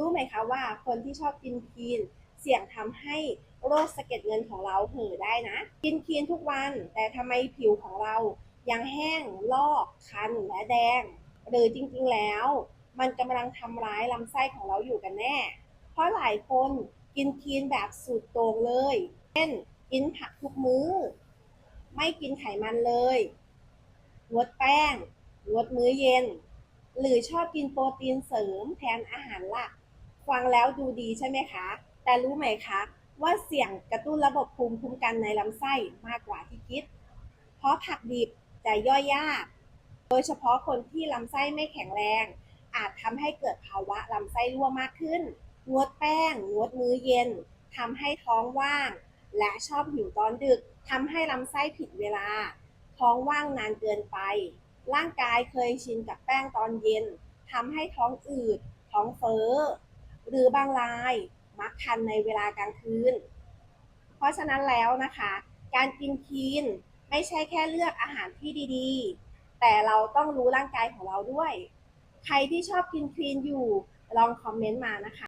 รู้ไหมคะว่าคนที่ชอบกินคลีน เสี่ยงทำให้โรคสะเก็ดเงินของเราเห่อได้นะ กินคลีนทุกวัน แต่ทำไมผิวของเรายังแห้ง ลอก คัน และแดง หรือจริงๆแล้ว มันกำลังทำร้ายลำไส้ของเราอยู่กันแน่ เพราะหลายคนกินคลีนแบบสูตรตรงเลย เช่น กินผักทุกมื้อ ไม่กินไขมันเลย งดแป้ง งดมื้อเย็น หรือชอบกินโปรตีนเสริมแทนอาหารหลัก ฟังแล้วดูดีใช่ไหมคะ แต่รู้ไหมคะ ว่าเสี่ยงกระตุ้นระบบภูมิคุ้มกันในลำไส้มากกว่าที่คิด เพราะผักดิบจะย่อยยาก โดยเฉพาะคนที่ลำไส้ไม่แข็งแรง อาจทำให้เกิดภาวะลำไส้รั่วมากขึ้น งดแป้ง งดมื้อเย็นทำให้ท้องว่าง และชอบหิวตอนดึกทำให้ลำไส้ผิดเวลา ท้องว่างนานเกินไป ร่างกายเคยชินกับแป้งตอนเย็นทำให้ท้องอืด ท้องเฟ้อ หรือบางรายมักคันในเวลากลางคืน เพราะฉะนั้นแล้วนะคะ การกินคลีนไม่ใช่แค่เลือกอาหารที่ดีๆ แต่เราต้องรู้ร่างกายของเราด้วย ใครที่ชอบกินคลีนอยู่ลองคอมเมนต์มานะคะ